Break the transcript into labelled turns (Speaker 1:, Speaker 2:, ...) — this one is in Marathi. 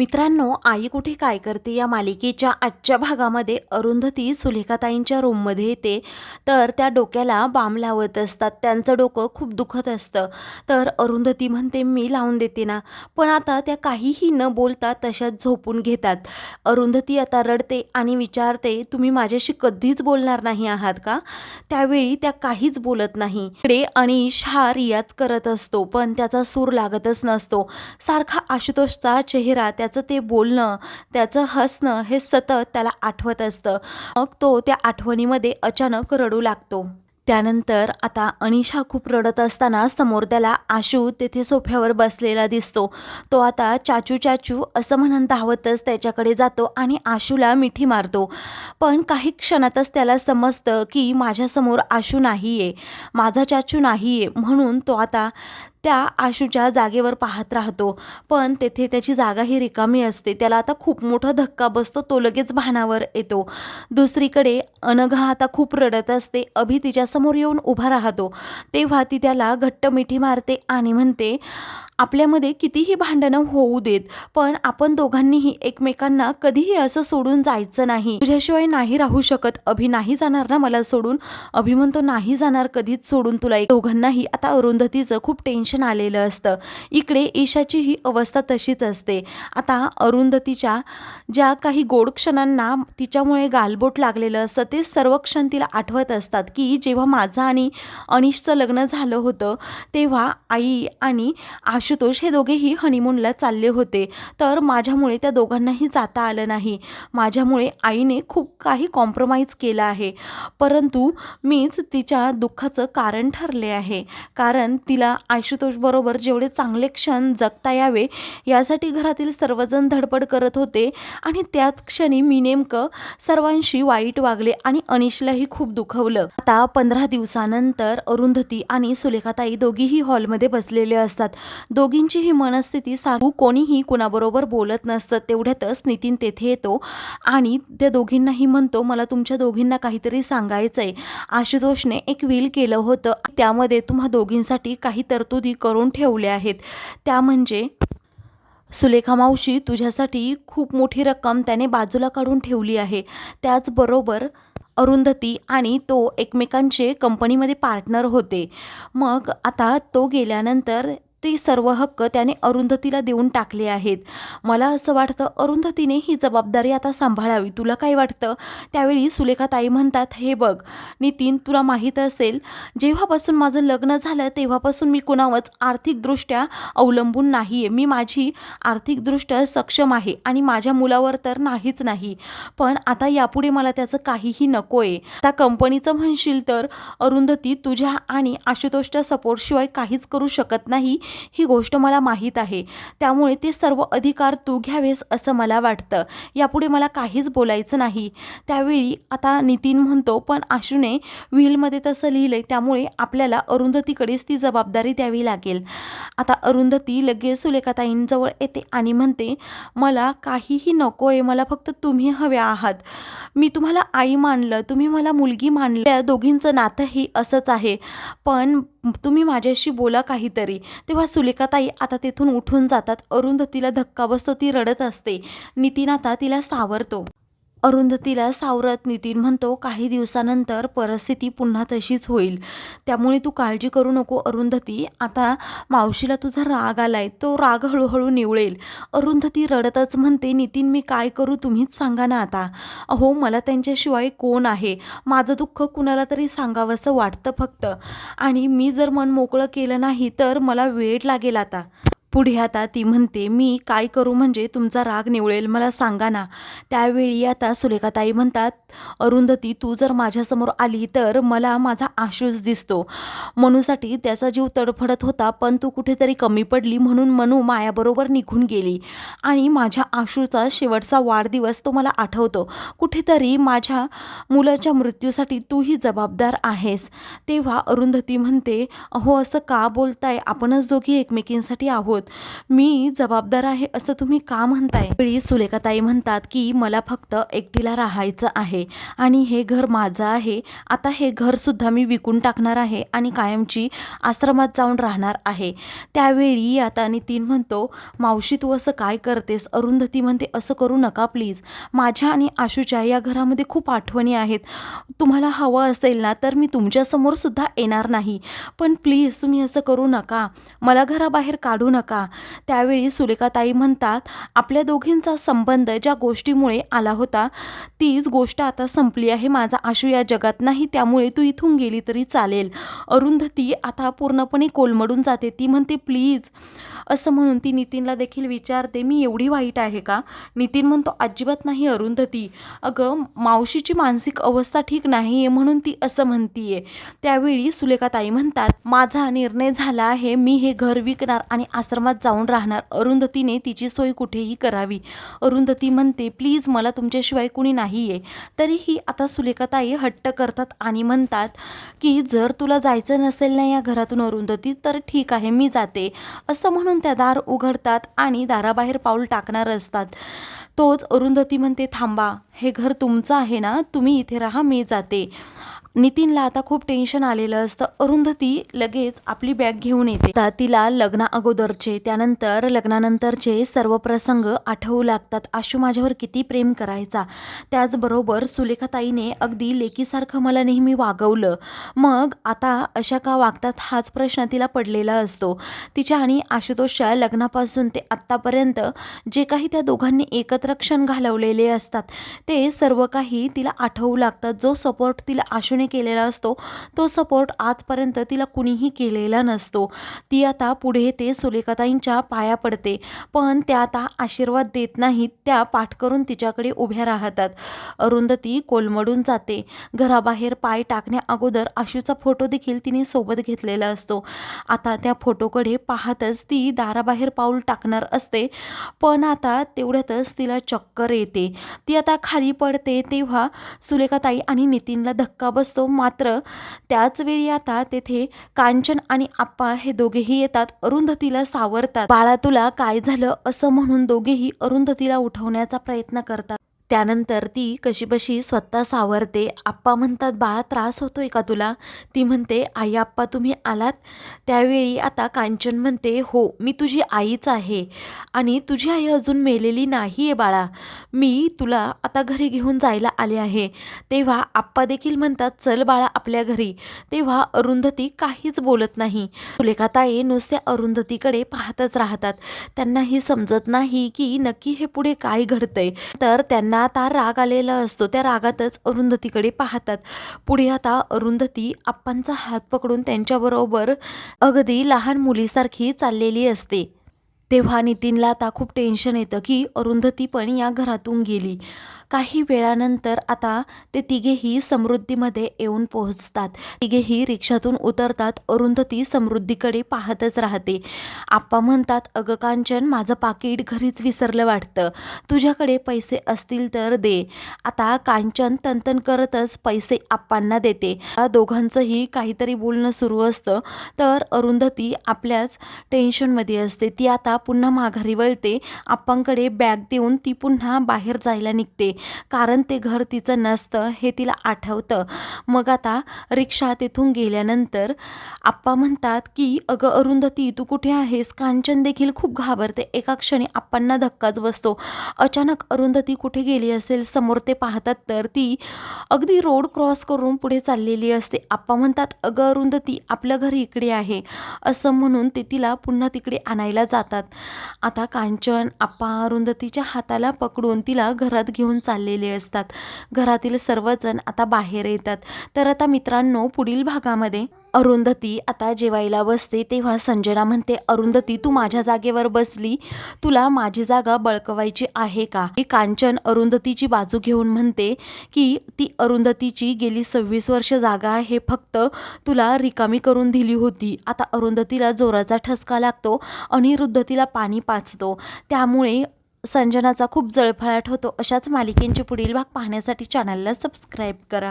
Speaker 1: मित्रांनो आई कुठे काय करते या मालिकेच्या आजच्या भागामध्ये अरुंधती सुलेखाताईंच्या रूममध्ये येते. तर त्या डोक्याला बाम लावत असतात. त्यांचं डोकं खूप दुखत असतं. तर अरुंधती म्हणते मी लावून देते ना. पण आता त्या काहीही न बोलता तशाच झोपून घेतात. अरुंधती आता रडते आणि विचारते तुम्ही माझ्याशी कधीच बोलणार नाही आहात का? त्यावेळी त्या काहीच बोलत नाही. इकडे अनिश हा रियाज करत असतो पण त्याचा सूर लागतच नसतो. सारखा आशुतोषचा चेहरा त्या त्याचं ते बोलणं त्याचं हसणं हे सतत त्याला आठवत असतं. मग तो त्या आठवणीमध्ये अचानक रडू लागतो. त्यानंतर आता अनिशा खूप रडत असताना समोर त्याला आशू तेथे सोफ्यावर बसलेला दिसतो. तो आता चाचू चाचू असं म्हणून धावतच त्याच्याकडे जातो आणि आशूला मिठी मारतो. पण काही क्षणातच त्याला समजतं की माझ्यासमोर आशू नाही आहे माझा चाचू नाही आहे म्हणून तो आता त्या आशूच्या जागेवर पाहत राहतो. पण तेथे त्याची जागा ही रिकामी असते. त्याला आता खूप मोठा धक्का बसतो. तो लगेच भानावर येतो. दुसरीकडे अनघा आता खूप रडत असते. अभि तिच्यासमोर येऊन उभा राहतो. तेव्हा ती त्याला घट्ट मिठी मारते आणि म्हणते आपल्यामध्ये कितीही भांडणं होऊ देत पण आपण दोघांनीही एकमेकांना कधीही असं सोडून जायचं नाही. तुझ्याशिवाय नाही राहू शकत. अभि नाही जाणार ना मला सोडून? अभि म्हणतो नाही जाणार कधीच सोडून तुला. एक दोघांनाही आता अरुंधतीचं खूप टेन्शन आलेलं असतं. इकडे ईशाची ही अवस्था तशीच असते. आता अरुंधतीच्या ज्या काही गोड क्षणांना तिच्यामुळे गालबोट लागलेलं असतं ते सर्व क्षण तिला आठवत असतात की जेव्हा माझं आणि अनिशचं लग्न झालं होतं तेव्हा आई आणि आशुतोष हे दोघेही हनीमूनला चालले होते. तर माझ्यामुळे त्या दोघांनाही जाता आलं नाही. माझ्यामुळे आईने खूप काही कॉम्प्रोमाइज केलं आहे. परंतु मीच तिच्या दुःखाचं कारण ठरले आहे. कारण तिला आशुतोषबरोबर जेवढे चांगले क्षण जगता यावे यासाठी घरातील सर्वजण धडपड करत होते आणि त्याच क्षणी मी नेमकं सर्वांशी वाईट वागले आणि अनिशलाही खूप दुखवलं. आता पंधरा दिवसानंतर अरुंधती आणि सुलेखाताई दोघीही हॉलमध्ये बसलेले असतात. दोघींची ही मनस्थिती सारू कोणीही कुणाबरोबर बोलत नसतं तेवढ्यातच नितीन तेथे येतो आणि त्या दोघींनाही म्हणतो मला तुमच्या दोघींना काहीतरी सांगायचं आहे आशुतोषने एक विल केलं होतं. त्यामध्ये तुम्हा दोघींसाठी काही तरतुदी करून ठेवल्या आहेत. त्या म्हणजे सुलेखा मावशी तुझ्यासाठी खूप मोठी रक्कम त्याने बाजूला काढून ठेवली आहे. त्याचबरोबर अरुंधती आणि तो एकमेकांचे कंपनीमध्ये पार्टनर होते. मग आता तो गेल्यानंतर ते सर्व हक्क त्याने अरुंधतीला देऊन टाकले आहेत. मला असं वाटतं अरुंधतीने ही जबाबदारी आता सांभाळावी. तुला काय वाटतं? त्यावेळी सुलेखाताई म्हणतात हे बघ नितीन तुला माहीत असेल जेव्हापासून माझं लग्न झालं तेव्हापासून मी कुणावरच आर्थिकदृष्ट्या अवलंबून नाही आहे मी माझी आर्थिकदृष्ट्या सक्षम आहे आणि माझ्या मुलावर तर नाहीच नाही. पण आता यापुढे मला त्याचं काहीही नको आहे आता कंपनीचं म्हणशील तर अरुंधती तुझ्या आणि आशुतोषच्या सपोर्टशिवाय काहीच करू शकत नाही. ही गोष्ट मला माहीत आहे. त्यामुळे ते सर्व अधिकार तू घ्यावेस असं मला वाटतं. यापुढे मला काहीच बोलायचं नाही. त्यावेळी आता नितीन म्हणतो पण आशूने व्हीलमध्ये तसं लिहिलं आहे त्यामुळे आपल्याला अरुंधतीकडेच ती जबाबदारी द्यावी लागेल. आता अरुंधती लगेच सुलेखाताईंजवळ येते आणि म्हणते मला काहीही नको आहे मला फक्त तुम्ही हव्या आहात. मी तुम्हाला आई मानलं तुम्ही मला मुलगी मानलं. त्या दोघींचं नातंही असंच आहे. पण तुम्ही माझ्याशी बोला काहीतरी. तेव्हा सुलेखाताई आता तेथून उठून जातात. अरुंधतीला धक्का बसतो ती रडत असते. नितीन आता तिला सावरतो. अरुंधतीला सावरत नितीन म्हणतो काही दिवसानंतर परिस्थिती पुन्हा तशीच होईल. त्यामुळे तू काळजी करू नको अरुंधती. आता मावशीला तुझा राग आलाय. तो राग हळूहळू निवळेल. अरुंधती रडतच म्हणते नितीन मी काय करू तुम्हीच सांगा ना आता. अहो मला त्यांच्याशिवाय कोण आहे? माझं दुःख कुणाला तरी सांगावंसं वाटतं फक्त. आणि मी जर मन मोकळं केलं नाही तर मला वेळ लागेल आता. पुढे आता ती म्हणते मी काय करू म्हणजे तुमचा राग निवळेल मला सांगा ना. त्यावेळी आता सुलेखाताई म्हणतात अरुंधती तू जर माझ्यासमोर आली तर मला माझा आशूच दिसतो. मनूसाठी त्याचा जीव तडफडत होता पण तू कुठेतरी कमी पडली म्हणून मनू मायाबरोबर निघून गेली. आणि माझ्या आशूचा शेवटचा वाढदिवस तो मला आठवतो. कुठेतरी माझ्या मुलाच्या मृत्यूसाठी तूही जबाबदार आहेस. तेव्हा अरुंधती म्हणते अहो असं का बोलताय? आपणच दोघी एकमेकींसाठी आहोत. आहोत. मी जबाबदार आहे असं तुम्ही का म्हणताय? वेळी सुलेखाताई म्हणतात की मला फक्त एकटीला राहायचं आहे आणि हे घर माझं आहे. आता हे घरसुद्धा मी विकून टाकणार आहे आणि कायमची आश्रमात जाऊन राहणार आहे. त्यावेळी आता नितीन म्हणतो मावशी तू असं काय करतेस? अरुंधती म्हणते असं करू नका प्लीज. माझ्या आणि आशूच्या या घरामध्ये खूप आठवणी आहेत. तुम्हाला हवं असेल ना तर मी तुमच्यासमोर सुद्धा येणार नाही. पण प्लीज तुम्ही असं करू नका. मला घराबाहेर काढू नका. का त्यावेळी सुलेखाताई म्हणतात आपल्या दोघींचा संबंध ज्या गोष्टीमुळे आला होता तीच गोष्ट आता संपली आहे. माझा आशू या जगात नाही त्यामुळे तू इथून गेली तरी चालेल. अरुंधती आता पूर्णपणे कोलमडून जाते. ती म्हणते प्लीज असं म्हणून ती नितीनला देखील विचारते मी एवढी वाईट आहे का? नितीन म्हणतो अजिबात नाही अरुंधती. अगं मावशीची मानसिक अवस्था ठीक नाही आहे म्हणून ती असं म्हणतीये. त्यावेळी सुलेखाताई म्हणतात माझा निर्णय झाला आहे मी हे घर विकणार आणि आश्रमात जाऊन राहणार. अरुंधतीने तिची सोय कुठेही करावी. अरुंधती म्हणते प्लीज मला तुमच्याशिवाय कुणी नाही आहे तरीही आता सुलेखाताई हट्ट करतात आणि म्हणतात की जर तुला जायचं नसेल ना या घरातून अरुंधती तर ठीक आहे मी जाते. असं म्हणून त्या दार उघडतात आणि दाराबाहेर पाऊल टाकणार असतात. तोच अरुंधती म्हणते थांबा हे घर तुमचं आहे ना? तुम्ही इथे राहा मी जाते. नितीनला आता खूप टेन्शन आलेलं असतं. अरुंधती लगेच आपली बॅग घेऊन येते. तर तिला लग्ना अगोदरचे त्यानंतर लग्नानंतरचे सर्व प्रसंग आठवू लागतात. आशू माझ्यावर किती प्रेम करायचा? त्याचबरोबर सुलेखाताईने अगदी लेकीसारखं मला नेहमी वागवलं. मग आता अशा का वागतात हाच प्रश्न तिला पडलेला असतो. तिच्या आणि आशुतोषच्या लग्नापासून ते आत्तापर्यंत जे काही त्या दोघांनी एकत्र क्षण घालवलेले असतात ते सर्व काही तिला आठवू लागतात. जो सपोर्ट तिला आशू बाजूने केलेला असतो तो सपोर्ट आजपर्यंत तिला कुणीही केलेला नसतो. ती आता पुढे ते सुलेखाताईंच्या पाया पडते पण त्या आता आशीर्वाद देत नाहीत त्या पाठ करून तिच्याकडे उभ्या राहतात. अरुंधती कोलमडून जाते. घराबाहेर पाय टाकण्या अगोदर आशूचा फोटो देखील तिने सोबत घेतलेला असतो. आता त्या फोटोकडे पाहतच ती दाराबाहेर पाऊल टाकणार असते पण आता तेवढ्यातच तिला चक्कर येते. ती आता खाली पडते तेव्हा सुलेखाताई आणि नितीनला धक्का बस असतो. मात्र त्याच वेळी आता तेथे कांचन आणि आप्पा हे दोघेही येतात अरुंधतीला सावरतात. बाळा तुला काय झालं असं म्हणून दोघेही अरुंधतीला उठवण्याचा प्रयत्न करतात. त्यानंतर ती कशीबशी स्वतः सावरते. आप्पा म्हणतात बाळा त्रास होतोय का तुला? ती म्हणते आई आप्पा तुम्ही आलात? त्यावेळी आता कांचन म्हणते हो मी तुझी आईच आहे आणि तुझी आई अजून मेलेली नाही आहे बाळा. मी तुला आता घरी घेऊन जायला आले आहे. तेव्हा आप्पा देखील म्हणतात चल बाळा आपल्या घरी. तेव्हा अरुंधती काहीच बोलत नाही. सुलेखाताई नुसत्या अरुंधतीकडे पाहतच राहतात. त्यांना ही समजत नाही की नक्की हे पुढे काय घडतंय. तर त्यांना आता राग आलेला असतो. त्या रागातच अरुंधतीकडे पाहतात. पुढे आता अरुंधती आप्पांचा हात पकडून त्यांच्याबरोबर अगदी लहान मुलीसारखी चाललेली असते. तेव्हा नितीनला आता खूप टेन्शन येतं की अरुंधती पण या घरातून गेली. काही वेळानंतर आता ते तिघेही समृद्धीमध्ये येऊन पोहोचतात. तिघेही रिक्षातून उतरतात. अरुंधती समृद्धीकडे पाहतच राहते. आप्पा म्हणतात अगं कांचन माझं पाकिट घरीच विसरलं वाटतं. तुझ्याकडे पैसे असतील तर दे. आता कांचन तनतन करतच पैसे आप्पांना देते. दोघांचंही काहीतरी बोलणं सुरू असतं. तर अरुंधती आपल्याच टेन्शनमध्ये असते. ती आता पुन्हा माघारी वळते. आप्पांकडे बॅग देऊन ती पुन्हा बाहेर जायला निघते. कारण ते घर तिचं नसतं हे तिला आठवतं. मग आता रिक्षा तिथून गेल्यानंतर आप्पा म्हणतात की अगं अरुंधती तू कुठे आहेस? कांचन देखील खूप घाबरते. एका क्षणी आप्पांना धक्काच बसतो. अचानक अरुंधती कुठे गेली असेल? समोर ते पाहतात तर ती अगदी रोड क्रॉस करून पुढे चाललेली असते. आप्पा म्हणतात अगं अरुंधती आपलं घर इकडे आहे. असं म्हणून ते तिला पुन्हा तिकडे आणायला जातात. आता कांचन आप्पा अरुंधतीच्या हाताला पकडून तिला घरात घेऊन चाललेले असतात. घरातील सर्वजण आता बाहेर येतात. तर आता मित्रांनो पुढील भागामध्ये अरुंधती आता जेवायला बसते. तेव्हा संजना म्हणते अरुंधती तू माझ्या जागेवर बसली? तुला माझी जागा बळकवायची आहे का? कांचन अरुंधतीची बाजू घेऊन म्हणते की ती अरुंधतीची गेली सव्वीस वर्ष जागा हे फक्त तुला रिकामी करून दिली होती. आता अरुंधतीला जोराचा ठसका लागतो अनिरुद्ध तिला पाणी पाचतो. त्यामुळे संजनाचा खूप जळफळाट होतो. अशाच मालिकेंचे पुढील भाग पाहण्यासाठी चॅनलला सबस्क्राईब करा.